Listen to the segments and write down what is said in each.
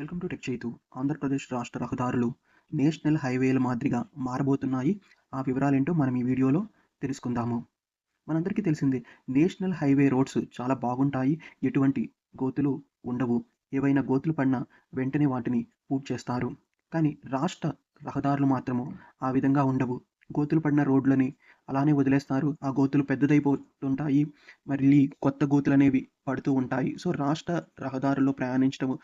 Welcome to tech Chaitu. Andhra Pradesh రాష్ట్ర రహదారులు national హైవేల మాదిరిగా మారబోతున్నాయి. ఆ వివరాలేంటో మనం ఈ వీడియోలో తెలుసుకుందాము. మనందరికీ తెలిసిందే నేషనల్ హైవే రోడ్స్ చాలా బాగుంటాయి. ఎటువంటి గోతులు ఉండవు. ఏవైనా గోతులు పడినా వెంటనే వాటిని పూర్తి చేస్తారు. కానీ రాష్ట్ర రహదారులు మాత్రము ఆ విధంగా ఉండవు. గోతులు పడిన రోడ్లని అలానే వదిలేస్తారు. ఆ గోతులు పెద్దదైపోతుంటాయి. మళ్ళీ కొత్త గోతులు అనేవి పడుతూ ఉంటాయి. సో రాష్ట్ర రహదారుల్లో ప్రయాణించడం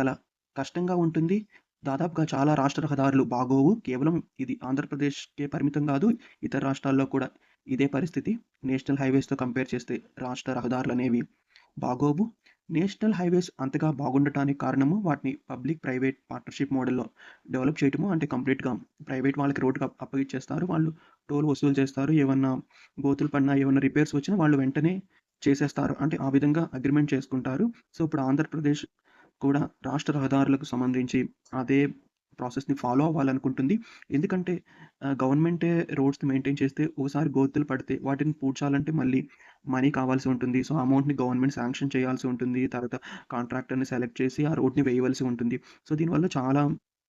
చాలా కష్టంగా ఉంటుంది. దాదాపుగా చాలా రాష్ట్ర రహదారులు బాగోవు. కేవలం ఇది ఆంధ్రప్రదేశ్కే పరిమితం కాదు ఇతర రాష్ట్రాల్లో కూడా ఇదే పరిస్థితి. నేషనల్ హైవేస్తో కంపేర్ చేస్తే రాష్ట్ర రహదారులు అనేవి బాగోవు. నేషనల్ హైవేస్ అంతగా బాగుండటానికి కారణము వాటిని పబ్లిక్ ప్రైవేట్ పార్ట్నర్షిప్ మోడల్లో డెవలప్ చేయటము. అంటే కంప్లీట్గా ప్రైవేట్ వాళ్ళకి రోడ్డు అప్పగిచ్చేస్తారు. వాళ్ళు టోల్ వసూలు చేస్తారు. ఏమన్నా గోతులు పడినా ఏమన్నా రిపేర్స్ వచ్చినా వాళ్ళు వెంటనే చేసేస్తారు. అంటే ఆ విధంగా అగ్రిమెంట్ చేసుకుంటారు. సో ఇప్పుడు ఆంధ్రప్రదేశ్ కూడా రాష్ట్ర రహదారులకు సంబంధించి అదే ప్రాసెస్ని ఫాలో అవ్వాలనుకుంటుంది. ఎందుకంటే గవర్నమెంటే రోడ్స్ని మెయింటైన్ చేస్తే ఒకసారి గోతులు పడితే వాటిని పూడ్చాలంటే మళ్ళీ మనీ కావాల్సి ఉంటుంది. సో అమౌంట్ని గవర్నమెంట్ శాంక్షన్ చేయాల్సి ఉంటుంది. తర్వాత కాంట్రాక్టర్ని సెలెక్ట్ చేసి ఆ రోడ్ని వేయవలసి ఉంటుంది. సో దీనివల్ల చాలా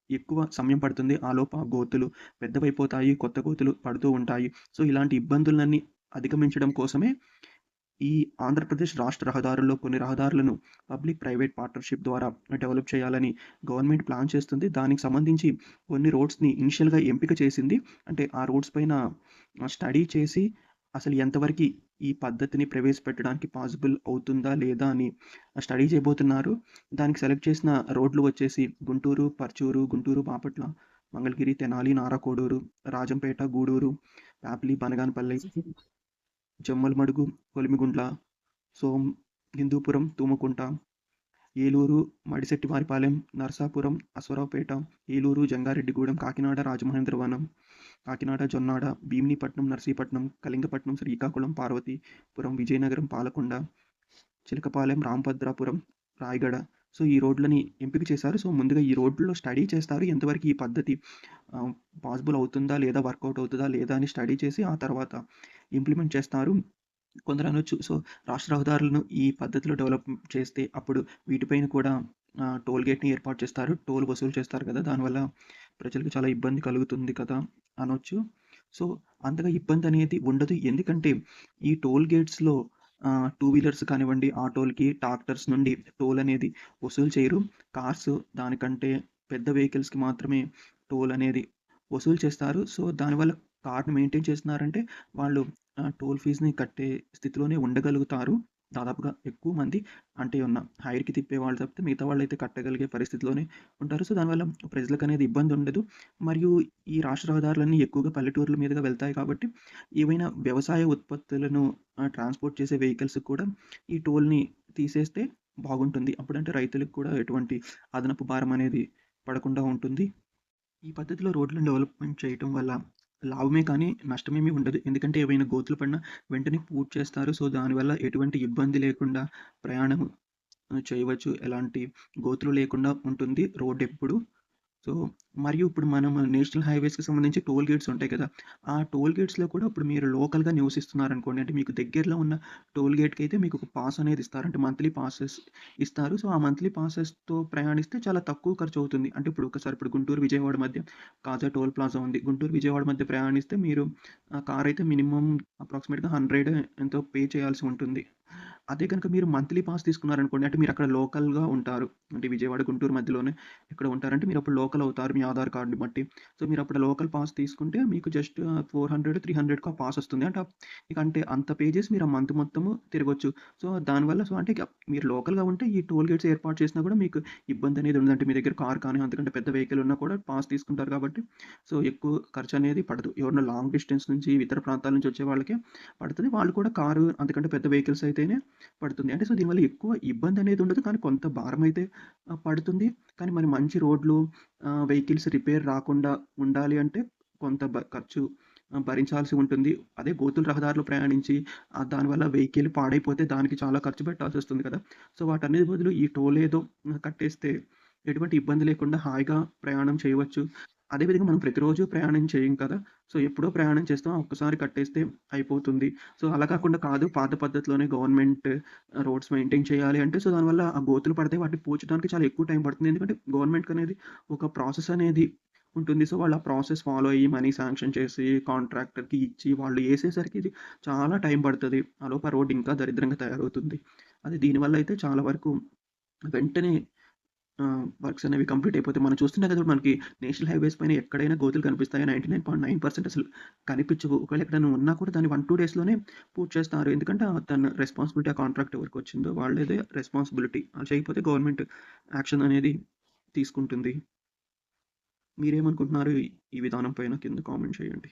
ఎక్కువ సమయం పడుతుంది. ఆలోపు ఆ గోతులు పెద్దవైపోతాయి కొత్త గోతులు పడుతూ ఉంటాయి. సో ఇలాంటి ఇబ్బందులన్నీ అధిగమించడం కోసమే ఈ ఆంధ్రప్రదేశ్ రాష్ట్ర రహదారుల్లో కొన్ని రహదారులను పబ్లిక్ ప్రైవేట్ పార్ట్నర్షిప్ ద్వారా డెవలప్ చేయాలని గవర్నమెంట్ ప్లాన్ చేస్తుంది. దానికి సంబంధించి కొన్ని రోడ్స్ని ఇనిషియల్గా ఎంపిక చేసింది. అంటే ఆ రోడ్స్ పైన స్టడీ చేసి అసలు ఎంతవరకు ఈ పద్ధతిని ప్రవేశపెట్టడానికి పాసిబుల్ అవుతుందా లేదా అని స్టడీ చేయబోతున్నారు. దానికి సెలెక్ట్ చేసిన రోడ్లు వచ్చేసి గుంటూరు పర్చూరు గుంటూరు బాపట్ల మంగళగిరి తెనాలి నారాకోడూరు రాజంపేట గూడూరు ప్యాప్లి బనగానపల్లి. జమ్మలమడుగు కొలిమిగుండ్ల సోం హిందూపురం తుమ్మకుంట ఏలూరు మడిశెట్టివారిపాలెం నరసాపురం అశ్వరావుపేట ఏలూరు జంగారెడ్డిగూడెం కాకినాడ రాజమహేంద్రవనం కాకినాడ జొన్నాడ భీమినిపట్నం నర్సీపట్నం కళింగపట్నం శ్రీకాకుళం పార్వతీపురం విజయనగరం పాలకొండ చిలకపాలెం రాంభద్రాపురం రాయగడ. సో ఈ రోడ్లని ఎంపిక చేశారు. సో ముందుగా ఈ రోడ్లో స్టడీ చేస్తారు. ఎంతవరకు ఈ పద్ధతి పాసిబుల్ అవుతుందా లేదా వర్కౌట్ అవుతుందా లేదా అని స్టడీ చేసి ఆ తర్వాత ఇంప్లిమెంట్ చేస్తారు. కొందరు అనొచ్చు సో రాష్ట్ర రహదారులను ఈ పద్ధతిలో డెవలప్ చేస్తే అప్పుడు వీటిపైన కూడా టోల్ గేట్ని ఏర్పాటు చేస్తారు. టోల్ వసూలు చేస్తారు కదా. దానివల్ల ప్రజలకు చాలా ఇబ్బంది కలుగుతుంది కదా అనొచ్చు. సో అంతగా ఇబ్బంది అనేది ఉండదు. ఎందుకంటే ఈ టోల్ గేట్స్లో టూ వీలర్స్ కానివ్వండి ఆటోలకి ట్రాక్టర్స్ నుండి టోల్ అనేది వసూలు చేయరు. కార్స్ దానికంటే పెద్ద వెహికల్స్కి మాత్రమే టోల్ అనేది వసూలు చేస్తారు. సో దానివల్ల కార్ని మెయింటైన్ చేస్తున్నారంటే వాళ్ళు టోల్ ఫీజుని కట్టే స్థితిలోనే ఉండగలుగుతారు. దాదాపుగా ఎక్కువ మంది అంటే ఉన్న హైర్కి తిప్పే వాళ్ళు తప్పితే మిగతా వాళ్ళు అయితే కట్టగలిగే పరిస్థితిలోనే ఉంటారు. సో దానివల్ల ప్రజలకు అనేది ఇబ్బంది ఉండదు. మరియు ఈ రాష్ట్ర రహదారులన్నీ ఎక్కువగా పల్లెటూర్ల మీదుగా వెళ్తాయి కాబట్టి ఏవైనా వ్యవసాయ ఉత్పత్తులను ట్రాన్స్పోర్ట్ చేసే వెహికల్స్ కూడా ఈ టోల్ని తీసేస్తే బాగుంటుంది. అప్పుడంటే రైతులకు కూడా ఎటువంటి అదనపు భారం అనేది పడకుండా ఉంటుంది. ఈ పద్ధతిలో రోడ్లను డెవలప్మెంట్ చేయటం వల్ల లాభమే కానీ నష్టమేమీ ఉండదు. ఎందుకంటే ఏవైనా గోతులు పడినా వెంటనే పూర్తి చేస్తారు. సో దానివల్ల ఎటువంటి ఇబ్బంది లేకుండా ప్రయాణం చేయవచ్చు. ఎలాంటి గోతులు లేకుండా ఉంటుంది. రోడ్ ఎప్పుడు సో మరియు ఇప్పుడు మనం నేషనల్ హైవేస్కి సంబంధించి టోల్ గేట్స్ ఉంటాయి కదా ఆ టోల్ గేట్స్లో కూడా ఇప్పుడు మీరు లోకల్గా నివసిస్తున్నారు అనుకోండి అంటే మీకు దగ్గరలో ఉన్న టోల్ గేట్కి అయితే మీకు ఒక పాస్ అనేది ఇస్తారు అంటే మంత్లీ పాసెస్ ఇస్తారు. సో ఆ మంత్లీ పాసెస్తో ప్రయాణిస్తే చాలా తక్కువ ఖర్చు అవుతుంది. అంటే ఇప్పుడు ఒకసారి ఇప్పుడు గుంటూరు విజయవాడ మధ్య కాజా టోల్ ప్లాజా ఉంది. గుంటూరు విజయవాడ మధ్య ప్రయాణిస్తే మీరు ఆ కార్ అయితే మినిమం అప్రాక్సిమేట్గా హండ్రెడ్ ఎంతో పే చేయాల్సి ఉంటుంది. అదే కనుక మీరు మంత్లీ పాస్ తీసుకున్నారనుకోండి అంటే మీరు అక్కడ లోకల్గా ఉంటారు. అంటే విజయవాడ గుంటూరు మధ్యలోనే ఇక్కడ ఉంటారంటే మీరు అప్పుడు లోకల్ అవుతారు మీ ఆధార్ కార్డు బట్టి. సో మీరు అప్పుడు లోకల్ పాస్ తీసుకుంటే మీకు జస్ట్ ఫోర్ హండ్రెడ్ త్రీ హండ్రెడ్కి పాస్ వస్తుంది. అంటే ఇక అంటే అంత పేజెస్ మీరు ఆ మంత్ మొత్తము తిరగొచ్చు. సో దానివల్ల సో అంటే మీరు లోకల్గా ఉంటే ఈ టోల్ గేట్స్ ఏర్పాటు చేసినా కూడా మీకు ఇబ్బంది అనేది ఉంది అంటే మీ దగ్గర కార్ కానీ అంతకంటే పెద్ద వెహికల్ ఉన్నా కూడా పాస్ తీసుకుంటారు కాబట్టి. సో ఎక్కువ ఖర్చు అనేది పడదు. ఎవరైనా లాంగ్ డిస్టెన్స్ నుంచి ఇతర ప్రాంతాల నుంచి వచ్చే వాళ్ళకే పడుతుంది. వాళ్ళు కూడా కారు అంతకంటే పెద్ద వెహికల్స్ అయితే అయితేనే పడుతుంది. అంటే సో దీనివల్ల ఎక్కువ ఇబ్బంది అనేది ఉండదు. కానీ కొంత భారం అయితే పడుతుంది. కానీ మరి మంచి రోడ్లు వెహికల్స్ రిపేర్ రాకుండా ఉండాలి అంటే కొంత ఖర్చు భరించాల్సి ఉంటుంది. అదే గోతుల రహదారులు ప్రయాణించి దానివల్ల వెహికల్ పాడైపోతే దానికి చాలా ఖర్చు పెట్టాల్సి వస్తుంది కదా. సో వాటన్నిటి బదులు ఈ టోల్ ఏదో కట్టేస్తే ఎటువంటి ఇబ్బంది లేకుండా హాయిగా ప్రయాణం చేయవచ్చు. అదేవిధంగా మనం ప్రతిరోజు ప్రయాణం చేయం కదా! సో, ఎప్పుడో ప్రయాణం చేస్తాం. ఒక్కసారి కట్టేస్తే అయిపోతుంది. సో, అలా కాకుండా కాదు పాత పద్ధతిలోనే గవర్నమెంట్ రోడ్స్ మెయింటైన్ చేయాలి అంటే సో, దానివల్ల ఆ గోతులు పడతాయి. వాటిని పోచడానికి చాలా ఎక్కువ టైం పడుతుంది. ఎందుకంటే గవర్నమెంట్‌కనేది ఒక ప్రాసెస్ అనేది ఉంటుంది. సో, వాళ్ళు ఆ ప్రాసెస్ ఫాలో అయ్యి మనీ శాంక్షన్ చేసి కాంట్రాక్టర్‌కి ఇచ్చి వాళ్ళు వేసేసరికి ఇది చాలా టైం పడుతుంది ఆలోపు ఆ రోడ్ ఇంకా దరిద్రంగా తయారవుతుంది. అది దీనివల్ల అయితే చాలా వరకు వెంటనే వర్క్స్ అనేవి కంప్లీట్ అయిపోతే మనం చూస్తుంటే కదా! మనకి నేషనల్ హైవేస్ పైన ఎక్కడైనా గోతులు కనిపిస్తాయా? 99.9% అసలు కనిపించవు. ఒకవేళ ఎక్కడైనా ఉన్నా కూడా దాన్ని 1, 2 డేస్‌లోనే పూర్తి చేస్తారు ఎందుకంటే తన రెస్పాన్సిబిలిటీ ఆ కాంట్రాక్ట్ ఎవరికొచ్చిందో వాళ్ళదే రెస్పాన్సిబిలిటీ. అలా చేయకపోతే గవర్నమెంట్ యాక్షన్ అనేది తీసుకుంటుంది. మీరేమనుకుంటున్నారు ఈ విధానం పైన కింద కామెంట్ చేయండి.